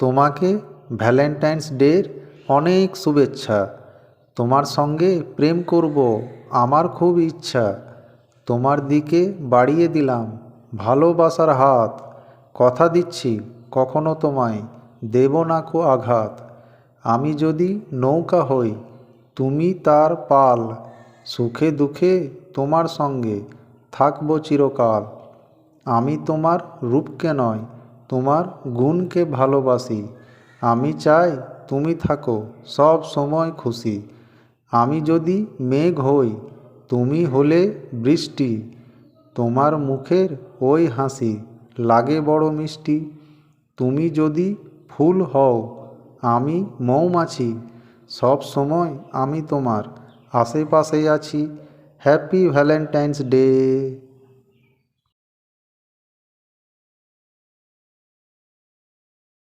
তোমাকে ভ্যালেন্টাইন্স ডের অনেক শুভেচ্ছা। তোমার সঙ্গে প্রেম করব, আমার খুব ইচ্ছা। তোমার দিকে বাড়িয়ে দিলাম, ভালোবাসার হাত। কথা দিচ্ছি কখনো তোমায়, দেব না কো আঘাত। আমি যদি নৌকা হই, তুমি তার পাল। সুখে দুঃখে তোমার সঙ্গে থাকব চিরকাল। আমি তোমার রূপকে নয় তোমার গুণকে ভালোবাসি। আমি চাই তুমি থাকো, সব সময় খুশি। আমি যদি মেঘ হই, তুমি হলে বৃষ্টি। তোমার মুখের ওই হাসি, লাগে বড় মিষ্টি। তুমি যদি ফুল হও, আমি মৌমাছি। সব সময় আমি তোমার আশেপাশে আছি। Happy Valentine's day.